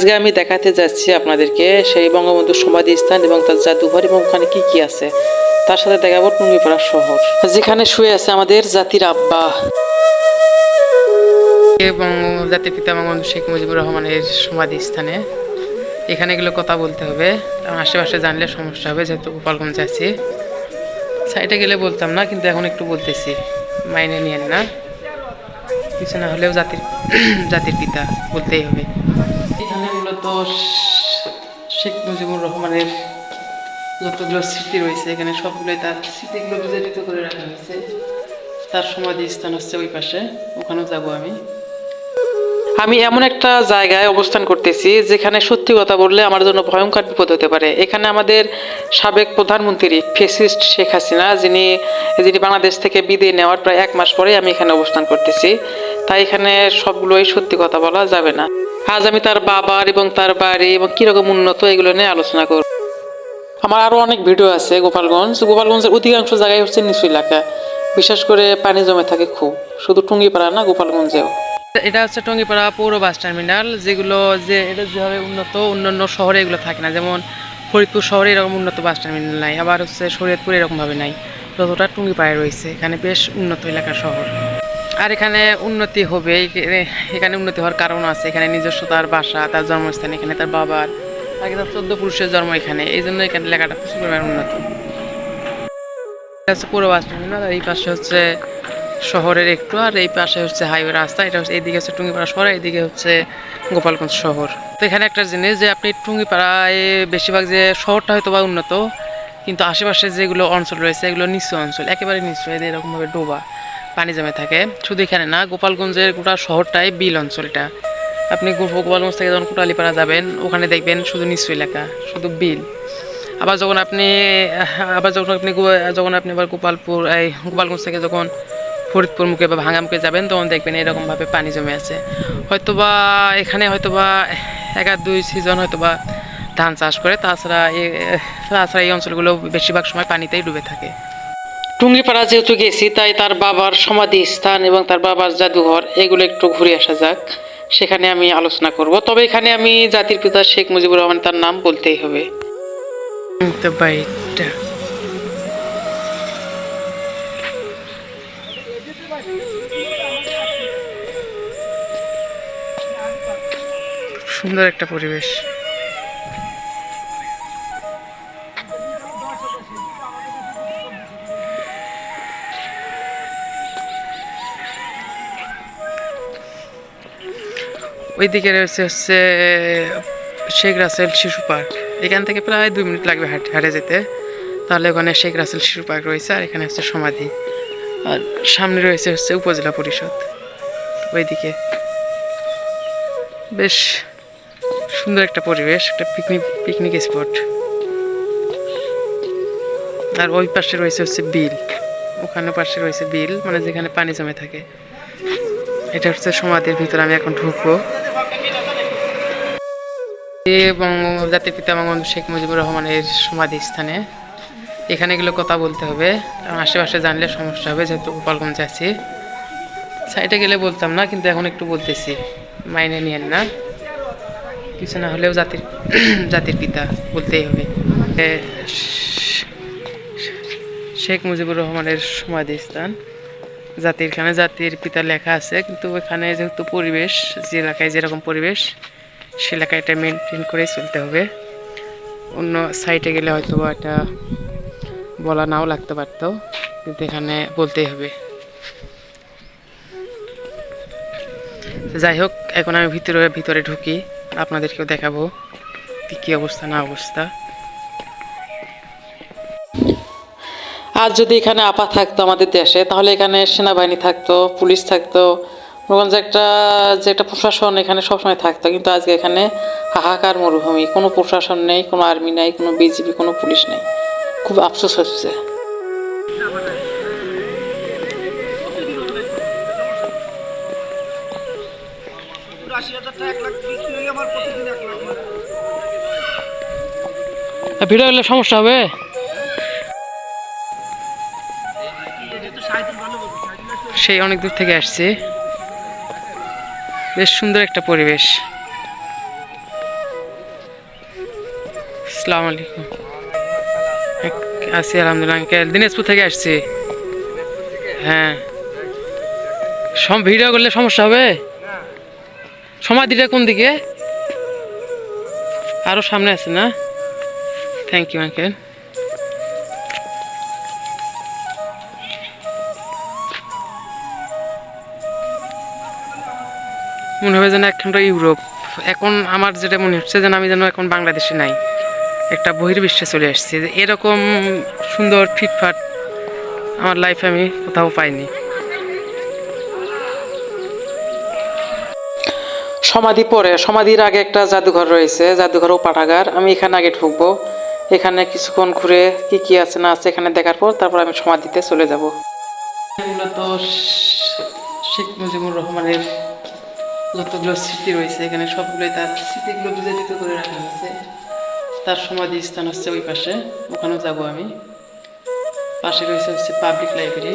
আজকে আমি দেখাতে যাচ্ছি আপনাদেরকে সেই বঙ্গবন্ধুর সমাধিস্থান এবং তার জাদুঘর এবং ওখানে কি কি আছে। তার সাথে দেখাবো টুঙ্গিপাড়া শহর। যেখানে শুয়ে আছে আমাদের জাতির আব্বা। এবং জাতির পিতা বঙ্গবন্ধু শেখ মুজিবুর রহমানের সমাধিস্থানে এখানে এগুলো কথা বলতে হবে। আশেপাশে জানলে সমস্যা হবে, যেহেতু গোপালগঞ্জে আছি। সাইডে গেলে বলতাম না, কিন্তু এখন একটু বলতেছি। মাইনে নিয়েন না। কিছু না হলেও জাতির জাতির পিতা বলতেই হবে। শেখ মুজিবুর রহমানের যতগুলো স্মৃতি রয়েছে, এখানে সবগুলোই তার স্মৃতিগুলো বিজড়িত করে রাখা হয়েছে। তার সমাধি স্থান হচ্ছে ওই পাশে, ওখানেও যাব আমি। আমি এমন একটা জায়গায় অবস্থান করতেছি যেখানে সত্যি কথা বললে আমার জন্য ভয়ঙ্কর বিপদ হতে পারে। এখানে আমাদের সাবেক প্রধানমন্ত্রী ফেসিস্ট শেখ হাসিনা, যিনি যিনি বাংলাদেশ থেকে বিদায় নেওয়ার প্রায় এক মাস পরে আমি এখানে অবস্থান করতেছি। তাই এখানে সবগুলোই সত্যি কথা বলা যাবে না। আজ আমি তার বাবার এবং তার বাড়ি এবং কীরকম উন্নত এগুলো নিয়ে আলোচনা করব। আমার আরও অনেক ভিডিও আছে গোপালগঞ্জ। গোপালগঞ্জের অধিকাংশ জায়গায় হচ্ছে নিচু এলাকা। বিশেষ করে পানি জমে থাকে খুব। শুধু টুঙ্গিপাড়া না গোপালগঞ্জেও। এটা হচ্ছে টঙ্গিপাড়া পৌর বাস টার্মিনাল যেগুলো যে এটা যেভাবে উন্নত অন্যান্য শহরে এগুলো থাকে না। যেমন ফরিদপুর শহরে এরকম উন্নত বাস টার্মিনাল নাই। আবার হচ্ছে শরীয়তপুর এরকমভাবে নাই। যতটা টুঙ্গিপাড়ায় রয়েছে এখানে বেশ উন্নত এলাকা শহর। আর এখানে উন্নতি হবে, এখানে- উন্নতি হওয়ার কারণ আছে। এখানে নিজস্ব তার বাসা, তার জন্মস্থান, এখানে তার বাবার আগে তার চোদ্দ পুরুষের জন্ম এখানে। এই জন্য এখানে লেখাটা প্রচুর পরিমাণে উন্নত। হচ্ছে পুরো বাস আর এই পাশে হচ্ছে শহরের একটু, আর এই পাশে হচ্ছে হাইওয়ে রাস্তা। এটা হচ্ছে এইদিকে হচ্ছে টুঙ্গিপাড়া শহর এইদিকে হচ্ছে গোপালগঞ্জ শহর। তো এখানে একটা জিনিস যে আপনি টুঙ্গিপাড়ায় বেশিরভাগ যে শহরটা হয়তো বা উন্নত, কিন্তু আশেপাশে যেগুলো অঞ্চল রয়েছে, এগুলো নিচু অঞ্চল, একেবারে নিচু, এদের এরকমভাবে ডোবা। পানি জমে থাকে। শুধু এখানে না, গোপালগঞ্জের গোটা শহরটাই বিল অঞ্চলটা। আপনি গোপালগঞ্জ থেকে যখন কোটালীপাড়া যাবেন, ওখানে দেখবেন শুধু নিচু এলাকা, শুধু বিল। আবার যখন আপনি, আবার যখন আপনি যখন আপনি আবার গোপালপুর, এই গোপালগঞ্জ থেকে যখন ফরিদপুর মুখে বা ভাঙা মুখে যাবেন, তখন দেখবেন এরকমভাবে পানি জমে আছে। হয়তোবা এখানে হয়তোবা এক আর দুই সিজন হয়তোবা ধান চাষ করে, তাছাড়া এ- তাছাড়া এই অঞ্চলগুলো বেশিরভাগ সময় পানিতেই ডুবে থাকে। টুঙ্গিপাড়া যেহেতু গেছি, তাই তার বাবার সমাধি স্থান এবং তার বাবার জাদুঘর, এগুলো একটু ঘুরে আসা যাক। সেখানে আমি আলোচনা করব। তবে এখানে আমি জাতির পিতা শেখ মুজিবুর রহমান, তার নাম বলতেই হবে। সুন্দর একটা পরিবেশ। ওইদিকে রয়েছে হচ্ছে, শেখ রাসেল শিশু পার্ক। এখান থেকে প্রায় দুই মিনিট লাগবে হাঁটে হাঁটে যেতে। তাহলে ওখানে শেখ রাসেল শিশু পার্ক রয়েছে, আর এখানে হচ্ছে সমাধি। আর সামনে রয়েছে হচ্ছে উপজেলা পরিষদ, ওইদিকে। বেশ সুন্দর একটা পরিবেশ, একটা পিকনিক পিকনিক স্পট আর ওই পাশে রয়েছে হচ্ছে বিল। ওখানে পাশে রয়েছে বিল মানে যেখানে পানি জমে থাকে। এটা হচ্ছে সমাধির ভিতরে আমি এখন ঢুকবো। জাতির পিতা বঙ্গবন্ধু শেখ মুজিবুর রহমানের সমাধি স্থানে এখানে এগুলো কথা বলতে হবে, কারণ আশেপাশে জানলে সমস্যা হবে, যেহেতু গোপালগঞ্জে আছি। সাইডে গেলে বলতাম না, কিন্তু এখন একটু বলতেছি, মাইনে নিয়েন না। কিছু না হলেও জাতির জাতির পিতা বলতেই হবে। শেখ মুজিবুর রহমানের সমাধি স্থান জাতির, এখানে জাতির পিতা লেখা আছে, কিন্তু এখানে যেহেতু পরিবেশ, যে এলাকায় যেরকম পরিবেশ, সে এলাকায় এটা মেনটেন করেই চলতে হবে। অন্য সাইটে গেলে হয়তো এটা বলা নাও লাগতে পারত, কিন্তু এখানে বলতেই হবে। যাই হোক, এখন আমি ভিতরে ভিতরে ঢুকি, আপনাদেরকেও দেখাবো কী অবস্থা, না অবস্থা। আর যদি এখানে আপা থাকতো আমাদের দেশে, তাহলে এখানে সেনাবাহিনী থাকতো, পুলিশ থাকতো। যে একটা যে একটা প্রশাসন এখানে সবসময় থাকতো, কিন্তু আজকে এখানে হাহাকার মরুভূমি। কোনো প্রশাসন নেই, কোনো আর্মি নেই, কোনো বিজিবি, কোনো পুলিশ নেই। খুব আফসোস হচ্ছে। ভিডিও হলে সমস্যা হবে? সেই অনেক দূর থেকে আসছে। বেশ সুন্দর একটা পরিবেশ। আসসালামু আলাইকুম। আছি আলহামদুলিল্লাহ, আঙ্কেল। দিনাজপুর থেকে আসছি। হ্যাঁ। সব ভিডিও করলে সমস্যা হবে? সমাধিটা কোন দিকে? আরও সামনে আছে না? থ্যাংক ইউ আঙ্কেল মনে হবে যেন একখানটা ইউরোপ। এখন আমার যেটা মনে হচ্ছে যেন আমি যেন এখন বাংলাদেশে নাই। একটা বহির্বিশ্বে চলে আসছি। যে এরকম সুন্দর ফিটফাট আমার লাইফে আমি কোথাও পাইনি। সমাধি পরে সমাধির আগে একটা জাদুঘর রয়েছে জাদুঘর ও পাঠাগার। আমি এখানে আগে ঢুকবো। এখানে কিছুক্ষণ ঘুরে কি কি আছে না আছে এখানে দেখার পর তারপর আমি সমাধিতে চলে যাব। মূলত শেখ মুজিবুর রহমানের যতগুলো স্মৃতি রয়েছে, এখানে সবগুলোই তার স্মৃতিগুলো বিজারিত করে রাখা হয়েছে। তার সমাধি স্থান হচ্ছে ওই পাশে, ওখানেও যাব আমি। পাশে রয়েছে হচ্ছে পাবলিক লাইব্রেরি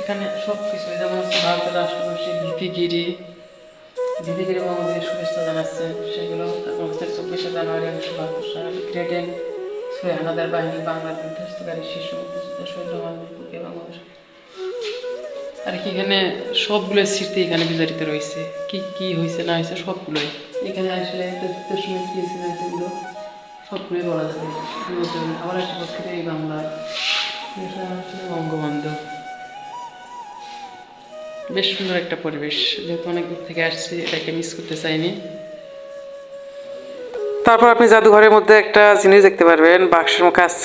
এখানে সব কিছু যেমন হচ্ছে ভারতের রাষ্ট্রপতি ভিপিগিরি ভিপিগিরি বাংলাদেশের শুভেচ্ছা জানাচ্ছে। সেগুলো তারপর হচ্ছে চব্বিশে জানুয়ারি উনিশশো বাহাত্তর সাল গ্রেটেন হানাদার বাহিনী বাংলার বিধ্বস্তকারী শীর্ষ মুক্তিযোদ্ধা বাংলাদেশ আর কি এখানে সবগুলো স্মৃতি এখানে বিজারিত রয়েছে। কি কি হয়েছে, না হয়েছে, সবগুলোই। এখানে আসলে সবগুলোই বলা যাবে। আবার একটা পক্ষে এই বাংলা বঙ্গবন্ধু। বেশ সুন্দর একটা পরিবেশ। যেহেতু অনেক দূর থেকে আসছি, এটাকে মিস করতে চাইনি। তারপর আপনি জাদুঘরের মধ্যে একটা জিনিস দেখতে পারবেন, বাক্সের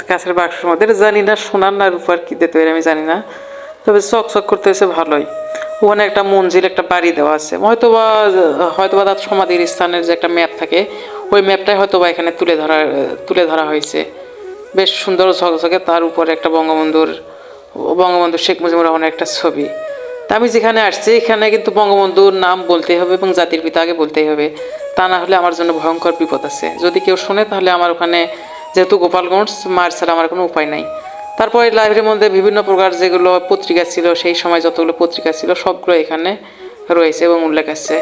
কাছের বাক্সের মধ্যে। জানি না সোনার না রূপার কি দিতে পারে আমি জানি না। তবে চক চক করতে হয়েছে ভালোই। ওখানে একটা মঞ্জিল, একটা বাড়ি দেওয়া আছে। হয়তো বা হয়তো বা তার সমাধির স্থানের যে একটা ম্যাপ থাকে, ওই ম্যাপটাই হয়তো বা এখানে তুলে ধরা তুলে ধরা হয়েছে। বেশ সুন্দর ঝকঝকে তার উপরে একটা বঙ্গবন্ধুর, বঙ্গবন্ধু শেখ মুজিবুর রহমানের একটা ছবি। তা আমি যেখানে আসছি, এখানে কিন্তু বঙ্গবন্ধুর নাম বলতেই হবে এবং জাতির পিতা আগে বলতেই হবে। তা না হলে আমার জন্য ভয়ঙ্কর বিপদ আছে। যদি কেউ শোনে তাহলে আমার ওখানে যেহেতু গোপালগঞ্জ, মার ছাড়া আমার কোনো উপায় নাই। তারপরে লাইব্রেরির মধ্যে বিভিন্ন প্রকার যেগুলো পত্রিকা ছিল, সেই সময় যতগুলো পত্রিকা ছিল, সবগুলো এখানে রয়েছে এবং উল্লেখ আছে।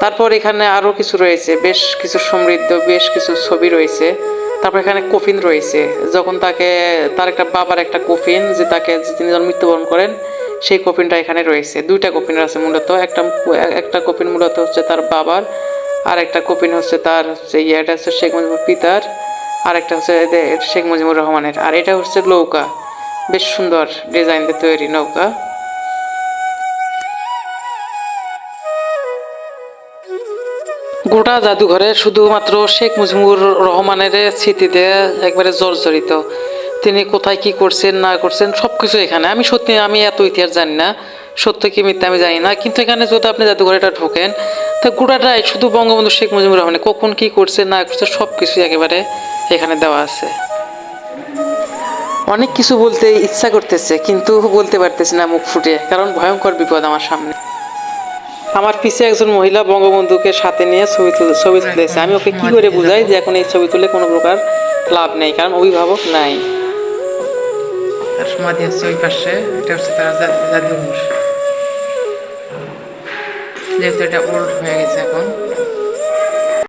তারপর এখানে আরও কিছু রয়েছে, বেশ কিছু সমৃদ্ধ, বেশ কিছু ছবি রয়েছে। তারপর এখানে কফিন রয়েছে। যখন তাকে, তার একটা বাবার একটা কফিন, যে তাকে তিনি যখন মৃত্যুবরণ করেন সেই কফিনটা এখানে রয়েছে। দুইটা কফিন আছে মূলত। একটা একটা কফিন মূলত হচ্ছে তার বাবার, আর একটা কফিন হচ্ছে তার যে ইয়েটা হচ্ছে শেখ মুজিবুর পিতার, আর একটা হচ্ছে শেখ মুজিবুর রহমানের। আর এটা হচ্ছে নৌকা। বেশ সুন্দর ডিজাইন দিয়ে তৈরি নৌকা। গোটা জাদুঘরে শুধুমাত্র শেখ মুজিবুর রহমানের স্মৃতিতে একবারে জর্জরিত। তিনি কোথায় কি করছেন, না করছেন সব কিছু এখানে। আমি সত্যি, আমি এত ইতিহাস জানি না। সত্য কি মিথ্যা আমি জানি না। কিন্তু এখানে যদি আপনি জাদুঘরেটা ঢোকেন, তা গোটাটাই শুধু বঙ্গবন্ধু শেখ মুজিবুর রহমান কখন কি করছে, না করছে সব কিছুই একেবারে এখানে দেওয়া আছে। অনেক কিছু বলতে ইচ্ছা করতেছে, কিন্তু বলতে পারতেছে না মুখ ফুটে, কারণ ভয়ঙ্কর বিপদ আমার সামনে। আমার পিছে একজন মহিলা বঙ্গবন্ধুকে সাথে নিয়ে ছবি তুলে, ছবি তুলেছে আমি ওকে কি করে বুঝাই যে এখন এই ছবি তুলে কোনো প্রকার লাভ নেই, কারণ অভিভাবক নাই। তার সমাধি হচ্ছে ওই পাশে। এটা হচ্ছে তার জাদুঘর যেহেতু এটা ওল্ড হয়ে গেছে এখন।